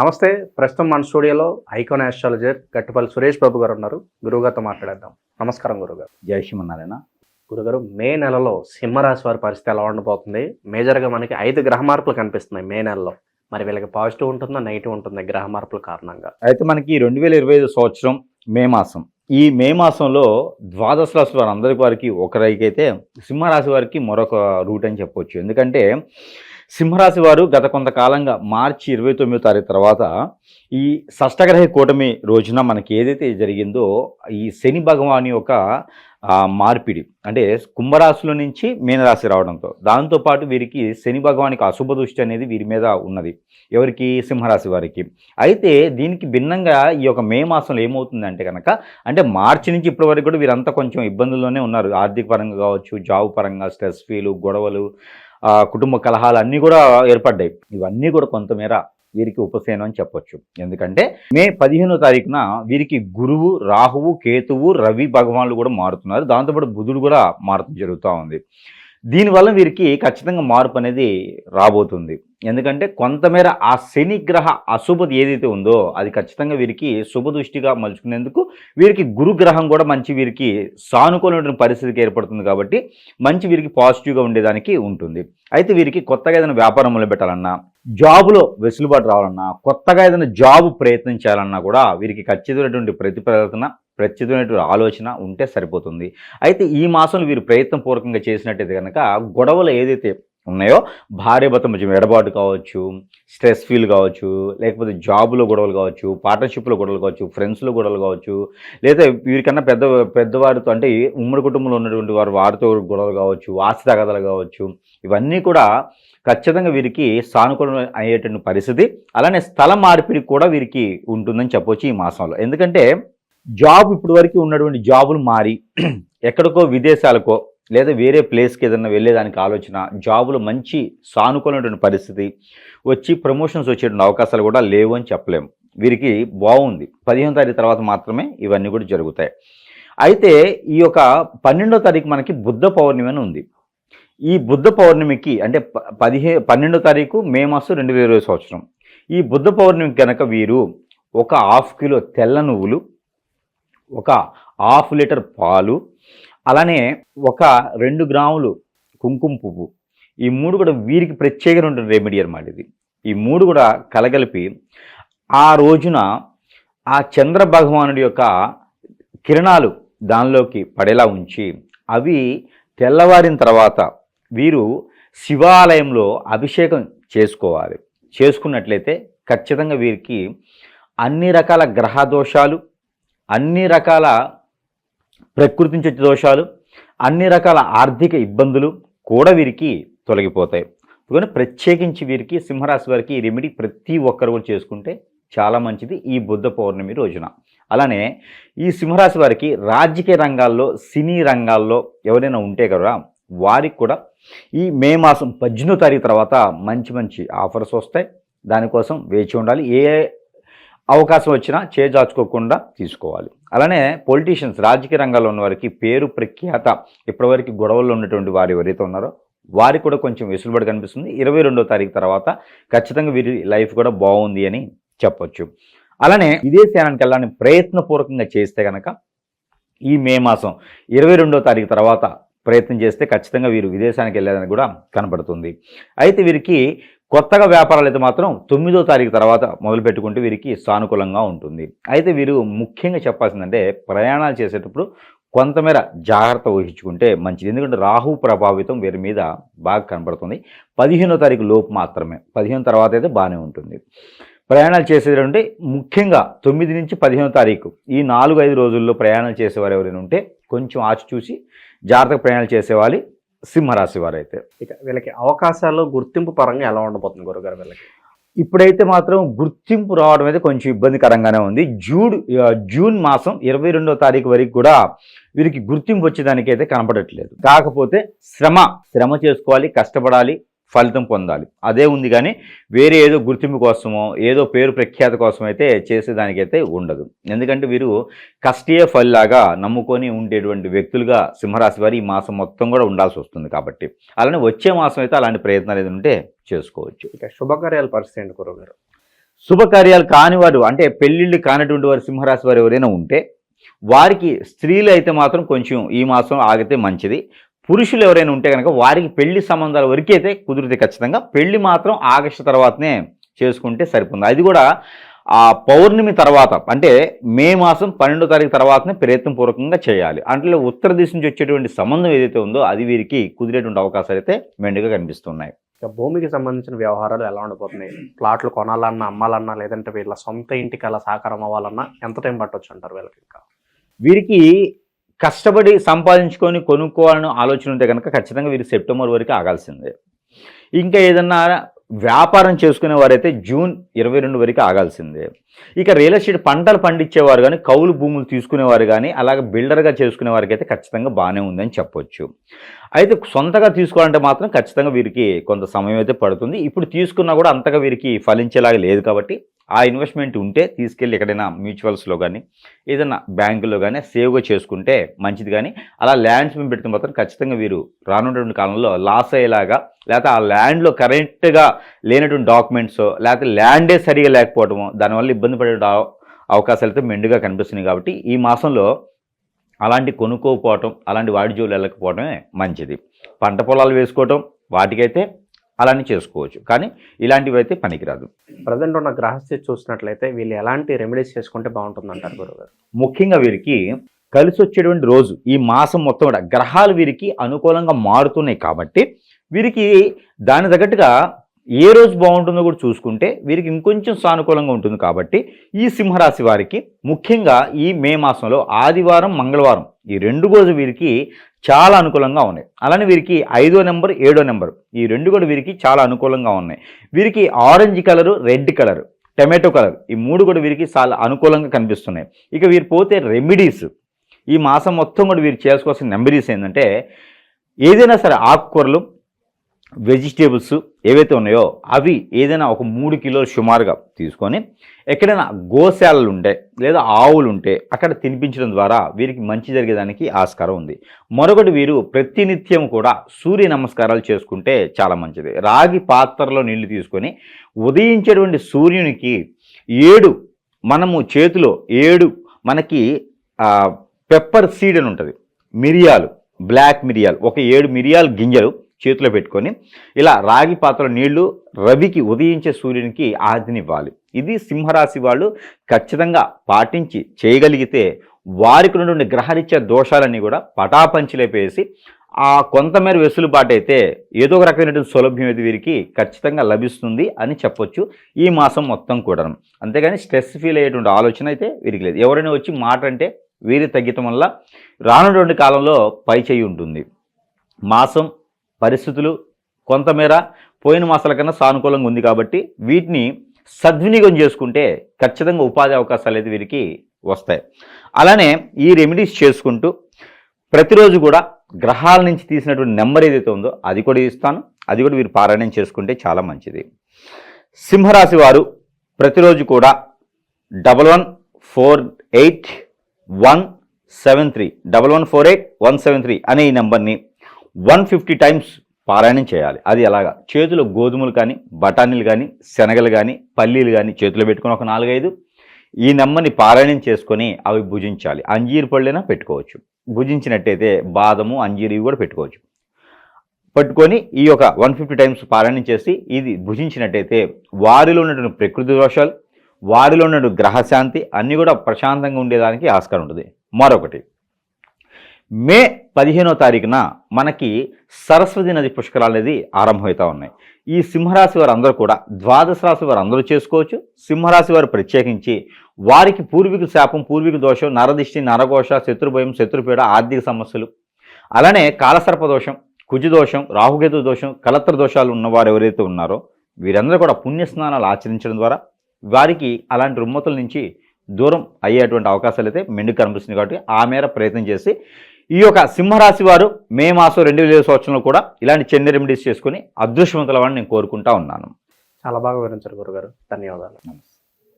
నమస్తే ప్రస్తుతం మన స్టూడియోలో ఐకాన్ ఆస్ట్రాలజర్ గట్టుపల్లి సురేష్ బాబు గారు ఉన్నారు. గురువుగారితో మాట్లాడేద్దాం. నమస్కారం గురుగారు జై శ్రీమన్నారాయణ. గురుగారు మే నెలలో సింహరాశి వారి పరిస్థితి ఎలా ఉండబోతుంది? మేజర్గా మనకి ఐదు గ్రహ మార్పులు కనిపిస్తున్నాయి మే నెలలో. మరి వీళ్ళకి పాజిటివ్ ఉంటుందా నెగిటివ్ ఉంటుంది గ్రహ మార్పుల కారణంగా? అయితే మనకి రెండు వేల ఇరవై ఐదు సంవత్సరం మే మాసం. ఈ మే మాసంలో ద్వాదశ రాశి వారి అందరి వారికి ఒకరైకైతే సింహరాశి వారికి మరొక రూట్ అని చెప్పొచ్చు. ఎందుకంటే సింహరాశి వారు గత కొంతకాలంగా మార్చి ఇరవై తొమ్మిదో తారీఖు తర్వాత ఈ షష్టగ్రహ కూటమి రోజున మనకి ఏదైతే జరిగిందో ఈ శని భగవాని యొక్క మార్పిడి అంటే కుంభరాశిలో నుంచి మీనరాశి రావడంతో దాంతోపాటు వీరికి శని భగవానికి అశుభ దృష్టి అనేది వీరి మీద ఉన్నది ఎవరికి? సింహరాశి వారికి. అయితే దీనికి భిన్నంగా ఈ యొక్క మే మాసంలో ఏమవుతుందంటే కనుక అంటే మార్చి నుంచి ఇప్పటి వరకు కూడా వీరంతా కొంచెం ఇబ్బందుల్లోనే ఉన్నారు. ఆర్థిక పరంగా కావచ్చు జాబ్ పరంగా స్ట్రెస్ ఫీలు గొడవలు కుటుంబ కలహాలు అన్నీ కూడా ఏర్పడ్డాయి. ఇవన్నీ కూడా కొంతమేర వీరికి ఉపశమనం అని చెప్పొచ్చు. ఎందుకంటే మే పదిహేనో తారీఖున వీరికి గురువు రాహువు కేతువు రవి భగవాన్లు కూడా మారుతున్నారు. దాంతోపాటు బుధుడు కూడా మారటం జరుగుతూ ఉంది. దీనివల్ల వీరికి ఖచ్చితంగా మార్పు అనేది రాబోతుంది. ఎందుకంటే కొంతమేర ఆ శనిగ్రహ అశుభది ఏదైతే ఉందో అది ఖచ్చితంగా వీరికి శుభదృష్టిగా మలుచుకునేందుకు వీరికి గురుగ్రహం కూడా మంచి వీరికి సానుకూలమైన పరిస్థితికి ఏర్పడుతుంది కాబట్టి మంచి వీరికి పాజిటివ్గా ఉండేదానికి ఉంటుంది. అయితే వీరికి కొత్తగా ఏదైనా వ్యాపారం మొదలుపెట్టాలన్నా జాబులో వెసులుబాటు రావాలన్నా కొత్తగా ఏదైనా జాబ్ ప్రయత్నించాలన్నా కూడా వీరికి ఖచ్చితమైనటువంటి ప్రతిపాదన ప్రత్యేకమైనటువంటి ఆలోచన ఉంటే సరిపోతుంది. అయితే ఈ మాసంలో వీరు ప్రయత్నపూర్వకంగా చేసినట్టయితే కనుక గొడవలు ఏదైతే ఉన్నాయో భార్య భర్త మధ్య ఎడబాటు కావచ్చు స్ట్రెస్ ఫీల్ కావచ్చు లేకపోతే జాబ్లో గొడవలు కావచ్చు పార్ట్నర్షిప్లో గొడవలు కావచ్చు ఫ్రెండ్స్లో గొడవలు కావచ్చు లేదా వీరికన్నా పెద్ద పెద్దవారితో అంటే ఉమ్మడి కుటుంబంలో ఉన్నటువంటి వారు వారితో గొడవలు కావచ్చు ఆస్తి తగదలు కావచ్చు ఇవన్నీ కూడా ఖచ్చితంగా వీరికి సానుకూలం అయ్యేటువంటి పరిస్థితి అలానే స్థల మార్పిడి కూడా వీరికి ఉంటుందని చెప్పొచ్చు ఈ మాసంలో. ఎందుకంటే జాబ్ ఇప్పటి వరకు ఉన్నటువంటి జాబులు మారి ఎక్కడికో విదేశాలకో లేదా వేరే ప్లేస్కి ఏదైనా వెళ్ళేదానికి ఆలోచన జాబులో మంచి సానుకూలమైనటువంటి పరిస్థితి వచ్చి ప్రమోషన్స్ వచ్చేటువంటి అవకాశాలు కూడా లేవు అని చెప్పలేము. వీరికి బాగుంది. పదిహేను తారీఖు తర్వాత మాత్రమే ఇవన్నీ కూడా జరుగుతాయి. అయితే ఈ యొక్క పన్నెండో తారీఖు మనకి బుద్ధ పౌర్ణమి అని ఉంది. ఈ బుద్ధ పౌర్ణమికి అంటే ప- పదిహే పన్నెండో తారీఖు మే మాసం రెండు వేల ఇరవై సంవత్సరం. ఈ బుద్ధ పౌర్ణమికి కనుక వీరు ఒక హాఫ్ కిలో తెల్ల నువ్వులు ఒక హాఫ్ లీటర్ పాలు అలానే ఒక రెండు గ్రాములు కుంకుమ పువ్వు. ఈ మూడు కూడా వీరికి ప్రత్యేకమైన రెమెడీ అనమాట ఇది. ఈ మూడు కూడా కలగలిపి ఆ రోజున ఆ చంద్ర భగవానుడి యొక్క కిరణాలు దానిలోకి పడేలా ఉంచి అవి తెల్లవారిన తర్వాత వీరు శివాలయంలో అభిషేకం చేసుకోవాలి. చేసుకున్నట్లయితే ఖచ్చితంగా వీరికి అన్ని రకాల గ్రహ దోషాలు అన్ని రకాల ప్రకృతి నుంచి వచ్చే దోషాలు అన్ని రకాల ఆర్థిక ఇబ్బందులు కూడా వీరికి తొలగిపోతాయి. కానీ ప్రత్యేకించి వీరికి సింహరాశి వారికి ఈ రెమెడీ ప్రతి ఒక్కరు కూడా చేసుకుంటే చాలా మంచిది ఈ బుద్ధ పౌర్ణమి రోజున. అలానే ఈ సింహరాశి వారికి రాజకీయ రంగాల్లో సినీ రంగాల్లో ఎవరైనా ఉంటే కదా వారికి కూడా ఈ మే మాసం పద్దెనిమిదో తారీఖు తర్వాత మంచి మంచి ఆఫర్స్ వస్తాయి. దానికోసం వేచి ఉండాలి. ఏ అవకాశం వచ్చినా చేజాచుకోకుండా తీసుకోవాలి. అలానే పొలిటీషియన్స్ రాజకీయ రంగాల్లో ఉన్న వారికి పేరు ప్రఖ్యాత ఇప్పటివరకు గొడవల్లో ఉన్నటువంటి వారు ఎవరైతే ఉన్నారో వారికి కూడా కొంచెం వెసులుబడి కనిపిస్తుంది. ఇరవై రెండో తారీఖు తర్వాత ఖచ్చితంగా వీరి లైఫ్ కూడా బాగుంది అని చెప్పొచ్చు. అలానే విదేశానికి వెళ్ళాలని ప్రయత్నపూర్వకంగా చేస్తే కనుక ఈ మే మాసం ఇరవై రెండో తారీఖు తర్వాత ప్రయత్నం చేస్తే ఖచ్చితంగా వీరు విదేశానికి వెళ్ళేదని కూడా కనబడుతుంది. అయితే వీరికి కొత్తగా వ్యాపారాలు అయితే మాత్రం తొమ్మిదో తారీఖు తర్వాత మొదలు పెట్టుకుంటే వీరికి సానుకూలంగా ఉంటుంది. అయితే వీరు ముఖ్యంగా చెప్పాల్సిందంటే ప్రయాణాలు చేసేటప్పుడు కొంతమేర జాగ్రత్త వహించుకుంటే మంచిది. ఎందుకంటే రాహు ప్రభావితం వీరి మీద బాగా కనబడుతుంది. పదిహేనో తారీఖు లోపు మాత్రమే. పదిహేను తర్వాత అయితే బాగానే ఉంటుంది. ప్రయాణాలు చేసేటంటే ముఖ్యంగా తొమ్మిది నుంచి పదిహేనో తారీఖు. ఈ నాలుగు ఐదు రోజుల్లో ప్రయాణాలు చేసేవారు ఎవరైనా ఉంటే కొంచెం ఆచి చూసి జాగ్రత్తగా ప్రయాణాలు చేసేవాలి. సింహరాశి వారైతే. ఇక వీళ్ళకి అవకాశాలు గుర్తింపు పరంగా ఎలా ఉండబోతుంది గురుగారు వీళ్ళకి? ఇప్పుడైతే మాత్రం గుర్తింపు రావడం అయితే కొంచెం ఇబ్బందికరంగానే ఉంది. జూడ్ జూన్ మాసం ఇరవై రెండో తారీఖు వరకు కూడా వీరికి గుర్తింపు వచ్చేదానికి అయితే కనపడట్లేదు. కాకపోతే శ్రమ శ్రమ చేసుకోవాలి కష్టపడాలి. ఫలితం పొందాలి. అదే ఉంది కానీ వేరే ఏదో గుర్తింపు కోసమో ఏదో పేరు ప్రఖ్యాత కోసం అయితే చేసేదానికైతే ఉండదు. ఎందుకంటే వీరు కష్టే ఫలిలాగా నమ్ముకొని ఉండేటువంటి వ్యక్తులుగా సింహరాశి వారి ఈ మాసం మొత్తం కూడా ఉండాల్సి వస్తుంది కాబట్టి. అలానే వచ్చే మాసం అయితే అలాంటి ప్రయత్నాలు ఏదైనా ఉంటే చేసుకోవచ్చు. ఇక శుభకార్యాల పరిస్థితి ఏంటి శుభకార్యాలు కాని వారు అంటే పెళ్ళిళ్ళు కానటువంటి వారు సింహరాశి వారు ఎవరైనా ఉంటే వారికి స్త్రీలు అయితే మాత్రం కొంచెం ఈ మాసం ఆగితే మంచిది. పురుషులు ఎవరైనా ఉంటే కనుక వారికి పెళ్ళి సంబంధాల వరకు అయితే కుదిరితే ఖచ్చితంగా. పెళ్ళి మాత్రం ఆగస్టు తర్వాతనే చేసుకుంటే సరిపోతుంది. అది కూడా ఆ పౌర్ణమి తర్వాత అంటే మే మాసం పన్నెండో తారీఖు తర్వాతనే ప్రయత్నపూర్వకంగా చేయాలి. అంటే ఉత్తర దిశ నుంచి వచ్చేటువంటి సంబంధం ఏదైతే ఉందో అది వీరికి కుదిరేటువంటి అవకాశాలు అయితే మెండుగా కనిపిస్తున్నాయి. ఇక భూమికి సంబంధించిన వ్యవహారాలు ఎలా ఉండబోతున్నాయి ప్లాట్లు కొనాలన్నా అమ్మాలన్నా లేదంటే వీళ్ళ సొంత ఇంటికి అలా సాకారం అవ్వాలన్నా ఎంత టైం పట్టొచ్చు అంటారు వీళ్ళకి ఇంకా? వీరికి కష్టపడి సంపాదించుకొని కొనుక్కోవాలని ఆలోచన ఉంటే కనుక ఖచ్చితంగా వీరు సెప్టెంబర్ వరకు ఆగాల్సిందే. ఇంకా ఏదన్నా వ్యాపారం చేసుకునే వారైతే జూన్ ఇరవై రెండు వరకు ఆగాల్సిందే. ఇక రియల్ ఎస్టేట్ పంటలు పండించేవారు కానీ కౌలు భూములు తీసుకునేవారు కానీ అలాగే బిల్డర్గా చేసుకునే వారికి అయితే ఖచ్చితంగా బాగానే ఉందని చెప్పొచ్చు. అయితే సొంతగా తీసుకోవాలంటే మాత్రం ఖచ్చితంగా వీరికి కొంత సమయం అయితే పడుతుంది. ఇప్పుడు తీసుకున్నా కూడా అంతగా వీరికి ఫలించేలాగా లేదు కాబట్టి ఆ ఇన్వెస్ట్మెంట్ ఉంటే తీసుకెళ్ళి ఎక్కడైనా మ్యూచువల్స్లో కానీ ఏదైనా బ్యాంకులో కానీ సేవ్గా చేసుకుంటే మంచిది కానీ అలా ల్యాండ్స్ మేము పెడితే మాత్రం ఖచ్చితంగా వీరు రానున్నటువంటి కాలంలో లాస్ అయ్యేలాగా లేకపోతే ఆ ల్యాండ్లో కరెక్ట్గా లేనటువంటి డాక్యుమెంట్స్ లేకపోతే ల్యాండే సరిగా లేకపోవడము దానివల్ల ఇబ్బంది పడే అవ- అవకాశాలు అయితే మెండుగా కనిపిస్తున్నాయి కాబట్టి ఈ మాసంలో అలాంటి కొనుక్కోకపోవటం అలాంటి వాడి జోలు వెళ్ళకపోవడమే మంచిది. పంట పొలాలు వేసుకోవటం వాటికైతే అలానే చేసుకోవచ్చు. కానీ ఇలాంటివి అయితే పనికిరాదు. ప్రజెంట్ ఉన్న గ్రహస్థితి చూసినట్లయితే వీళ్ళు ఎలాంటి రెమెడీస్ చేసుకుంటే బాగుంటుంది అంటారు గురుగారు? ముఖ్యంగా వీరికి కలిసి వచ్చేటువంటి రోజు ఈ మాసం మొత్తం కూడా గ్రహాలు వీరికి అనుకూలంగా మారుతున్నాయి కాబట్టి వీరికి దాని తగ్గట్టుగా ఏ రోజు బాగుంటుందో కూడా చూసుకుంటే వీరికి ఇంకొంచెం సానుకూలంగా ఉంటుంది కాబట్టి ఈ సింహరాశి వారికి ముఖ్యంగా ఈ మే మాసంలో ఆదివారం మంగళవారం ఈ రెండు రోజు వీరికి చాలా అనుకూలంగా ఉన్నాయి. అలానే వీరికి ఐదో నెంబర్ ఏడో నెంబర్. ఈ రెండు కూడా వీరికి చాలా అనుకూలంగా ఉన్నాయి. వీరికి orange colour red colour tomato colour. ఈ మూడు కూడా వీరికి చాలా అనుకూలంగా కనిపిస్తున్నాయి. ఇక వీరు పోతే రెమెడీస్. ఈ మాసం మొత్తం కూడా వీరు చేసుకోవాల్సిన రెమెడీస్ ఏంటంటే ఏదైనా సరే ఆకుకూరలు వెజిటేబుల్స్ ఏవైతే ఉన్నాయో అవి ఏదైనా ఒక మూడు కిలోలు సుమారుగా తీసుకొని ఎక్కడైనా గోశాలలు ఉంటే లేదా ఆవులు ఉంటే అక్కడ తినిపించడం ద్వారా వీరికి మంచి జరిగేదానికి ఆస్కారం ఉంది. మరొకటి వీరు ప్రతినిత్యం కూడా సూర్య నమస్కారాలు చేసుకుంటే చాలా మంచిది. రాగి పాత్రలో నీళ్ళు తీసుకొని ఉదయించేటువంటి సూర్యునికి ఏడు మనము చేతిలో ఏడు మనకి పెప్పర్ సీడ్ అని ఉంటుంది. మిరియాలు బ్లాక్ మిరియాలు ఒక ఏడు మిరియాలు గింజలు చేతిలో పెట్టుకొని ఇలా రాగి పాత్రలో నీళ్ళు రవికి ఉదయించే సూర్యునికి ఆదినివ్వాలి ఇది సింహరాశి వాళ్ళు ఖచ్చితంగా పాటించి చేయగలిగితే వారికి నుండి గ్రహరీత్యా దోషాలన్నీ కూడా పటాపంచిలేపేసి ఆ కొంతమేర వెసులుబాటు అయితే ఏదో ఒక రకమైనటువంటి సౌలభ్యం అయితే వీరికి ఖచ్చితంగా లభిస్తుంది అని చెప్పొచ్చు ఈ మాసం మొత్తం కూడా అంతేగాని స్ట్రెస్ ఫీల్ అయ్యేటువంటి ఆలోచన అయితే వీరికి లేదు. ఎవరైనా వచ్చి మాట అంటే వీరి తగ్గటం వల్ల రానున్నటువంటి కాలంలో పై చేయి ఉంటుంది. మాసం పరిస్థితులు కొంతమేర పోయిన మాసాల కన్నా సానుకూలంగా ఉంది కాబట్టి వీటిని సద్వినియోగం చేసుకుంటే ఖచ్చితంగా ఉపాధి అవకాశాలు అయితే వీరికి వస్తాయి. అలానే ఈ రెమెడీస్ చేసుకుంటూ ప్రతిరోజు కూడా గ్రహాల నుంచి తీసినటువంటి నెంబర్ ఏదైతే ఉందో అది కూడా ఇస్తాను. అది కూడా వీరు పారాయణం చేసుకుంటే చాలా మంచిది. సింహరాశి వారు ప్రతిరోజు కూడా double one four eight one seven three double one four eight one seven three అనే ఈ నెంబర్ని వన్ ఫిఫ్టీ టైమ్స్ పారాయణం చేయాలి. అది ఎలాగా? చేతిలో గోధుమలు కానీ బఠానీలు కానీ శనగలు కానీ పల్లీలు కానీ చేతిలో పెట్టుకుని ఒక నాలుగైదు ఈ నెమ్మని పారాయణం చేసుకొని అవి భుజించాలి. అంజీరు పళ్ళైనా పెట్టుకోవచ్చు. భుజించినట్టయితే బాదము అంజీరు ఇవి కూడా పెట్టుకోవచ్చు. పట్టుకొని ఈ యొక్క వన్ ఫిఫ్టీ టైమ్స్ పారాయణం చేసి ఇది భుజించినట్టయితే వారిలో ఉన్నటువంటి ప్రకృతి దోషాలు వారిలో ఉన్నటువంటి గ్రహశాంతి అన్నీ కూడా ప్రశాంతంగా ఉండేదానికి ఆస్కారం ఉంటుంది. మరొకటి మే పదిహేనో తారీఖున మనకి సరస్వతి నది పుష్కరాలు అనేది ఆరంభమవుతూ ఉన్నాయి. ఈ సింహరాశి వారు అందరూ కూడా ద్వాదశ రాశి వారు అందరూ చేసుకోవచ్చు. సింహరాశి వారు ప్రత్యేకించి వారికి పూర్వీకుల శాపం పూర్వీకుల దోషం నరదిష్టి నరఘోష శత్రుభయం శత్రుపీడ ఆర్థిక సమస్యలు. అలానే కాలసర్ప దోషం కుజదోషం రాహుకేతు దోషం కలత్ర దోషాలు ఉన్నవారు ఎవరైతే ఉన్నారో వీరందరూ కూడా పుణ్యస్నానాలు ఆచరించడం ద్వారా వారికి అలాంటి రుమ్మతుల నుంచి దూరం అయ్యేటువంటి అవకాశాలు అయితే మెండు కనిపిస్తుంది కాబట్టి ఆ మేర ప్రయత్నం చేసి ఈ యొక్క సింహరాశి వారు మే మాసం రెండు వేల సంవత్సరంలో కూడా ఇలాంటి చెన్ని రెమెడీస్ చేసుకుని అదృష్టవంతుల వాడిని నేను కోరుకుంటా ఉన్నాను. చాలా బాగా వివరించారు గురుగారు. ధన్యవాదాలు.